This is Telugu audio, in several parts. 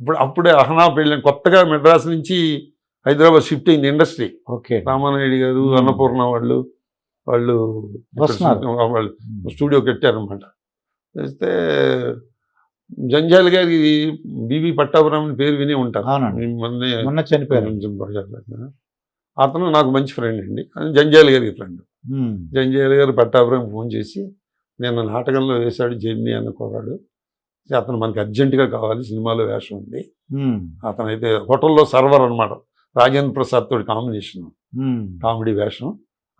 ఇప్పుడు అప్పుడే అహనా పెళ్ళి కొత్తగా మెడ్రాస్ నుంచి హైదరాబాద్ షిఫ్ట్ అయింది ఇండస్ట్రీ. ఓకే. రామానాయుడు గారు. అన్నపూర్ణ వాళ్ళు వాళ్ళు. వాళ్ళు స్టూడియో కట్టారనమాట చేస్తే జంజాల్ గారి బీబీ పట్టాభిరామ్ అని పేరు విని చనిపోయారు. బాగా అతను నాకు మంచి ఫ్రెండ్ అండి. జంజాల్ గారి ఫ్రెండ్ జంజాల్ గారు పట్టాభిరామ్ ఫోన్ చేసి నేను నాటకంలో వేశాడు జెన్నీ అనుకోవాడు అతను మనకి అర్జెంటుగా కావాలి సినిమాలో వేషం ఉంది. అతను అయితే హోటల్లో సర్వర్ అన్నమాట. రాజేంద్ర ప్రసాద్ తోటి కాంబినేషన్. కామెడీ వేషం.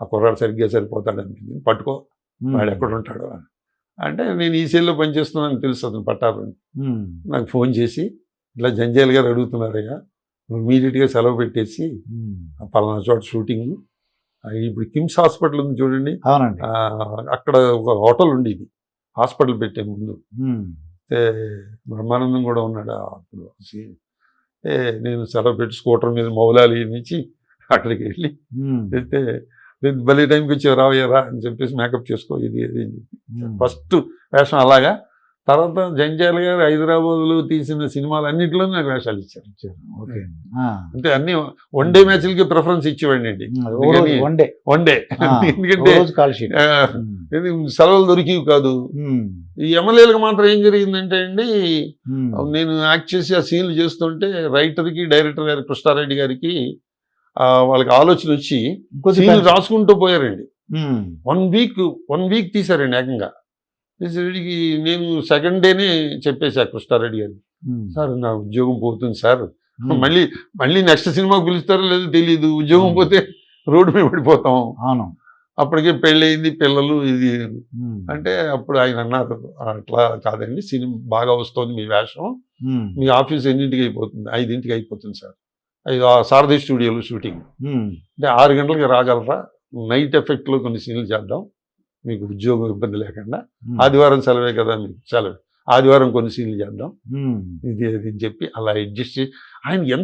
ఆ కుర్రాడు సరిగ్గా సరిపోతాడు అనిపించింది. పట్టుకో వాడు ఎక్కడ ఉంటాడు అని. అంటే నేను ఈ సేల్లో పనిచేస్తున్నానని తెలుసు అతను ఉమ్, నాకు ఫోన్ చేసి ఇట్లా జంజాల్ గారు అడుగుతున్నారయ్యా. ఇమీడియట్గా సెలవు పెట్టేసి పలానా చోట షూటింగ్. ఇప్పుడు కిమ్స్ హాస్పిటల్ ఉంది చూడండి. అక్కడ ఒక హోటల్ ఉండేది హాస్పిటల్ పెట్టే ముందు. బ్రహ్మానందం కూడా ఉన్నాడు అప్పుడు సీన్. ఏ నేను సెలవు పెట్టి స్కూటర్ మీద మౌలాలి నుంచి అక్కడికి వెళ్ళి అయితే "నేను భలే టైంకి వచ్చి రావయ్యారా అని చెప్పేసి మేకప్ చేసుకో ఇది అని చెప్పి. ఫస్ట్ వేషం అలాగా తర్వాత జంజాల గారు హైదరాబాద్లో తీసిన సినిమాలు అన్నింటిలోనూ నాకు వేషాలు ఇచ్చారు. ఇచ్చారు. ఓకే. అంటే అన్ని వన్ డే మ్యాచ్లకి ప్రిఫరెన్స్ ఇచ్చేవాడిని అండి. ఉమ్, అది ఓ రోజు వన్ డే. One day. ఆ, ఎందుకంటే సెలవులు దొరికివి కాదు. ఈ ఎమ్మెల్యేలకు మాత్రం ఏం జరిగిందంటే అండి నేను యాక్ట్ చేసి ఆ సీన్లు చేస్తుంటే రైటర్కి డైరెక్టర్ గారి కృష్ణారెడ్డి గారికి వాళ్ళకి ఆలోచన వచ్చి సీన్లు రాసుకుంటూ పోయారండి. వన్ వీక్ వన్ వీక్ తీశారండి ఏకంగా. తీసేసరికి నేను సెకండ్ డేనే చెప్పేశా కృష్ణారెడ్డి గారికి ఉమ్, సార్ నా ఉద్యోగం పోతుంది సార్. మళ్ళీ మళ్ళీ నెక్స్ట్ సినిమాకి పిలుస్తారో లేదో తెలియదు ఉద్యోగం. పోతే రోడ్డు మీద పడిపోతాం. అవును. అప్పటికే పెళ్ళయింది పిల్లలు ఇది. అంటే అప్పుడు ఆయన అన్నారు అట్లా కాదండి సినిమా బాగా వస్తుంది మీ వేషం. మీ ఆఫీస్ ఎన్నింటికి అయిపోతుంది? ఐదింటికి అయిపోతుంది సార్. ఐదు సారథి స్టూడియోలో షూటింగ్. అంటే ఆరు గంటలకి రాగలరా? నైట్ ఎఫెక్ట్లో కొన్ని సీన్లు చేద్దాం. మీకు ఉద్యోగం ఇబ్బంది లేకుండా ఉమ్, ఆదివారం సెలవే కదా మీకు సెలవు. ఆదివారం కొన్ని సీన్లు చేద్దాం. ఉమ్. ఇది అని చెప్పి అలా అడ్జస్ట్ చేసి ఆయన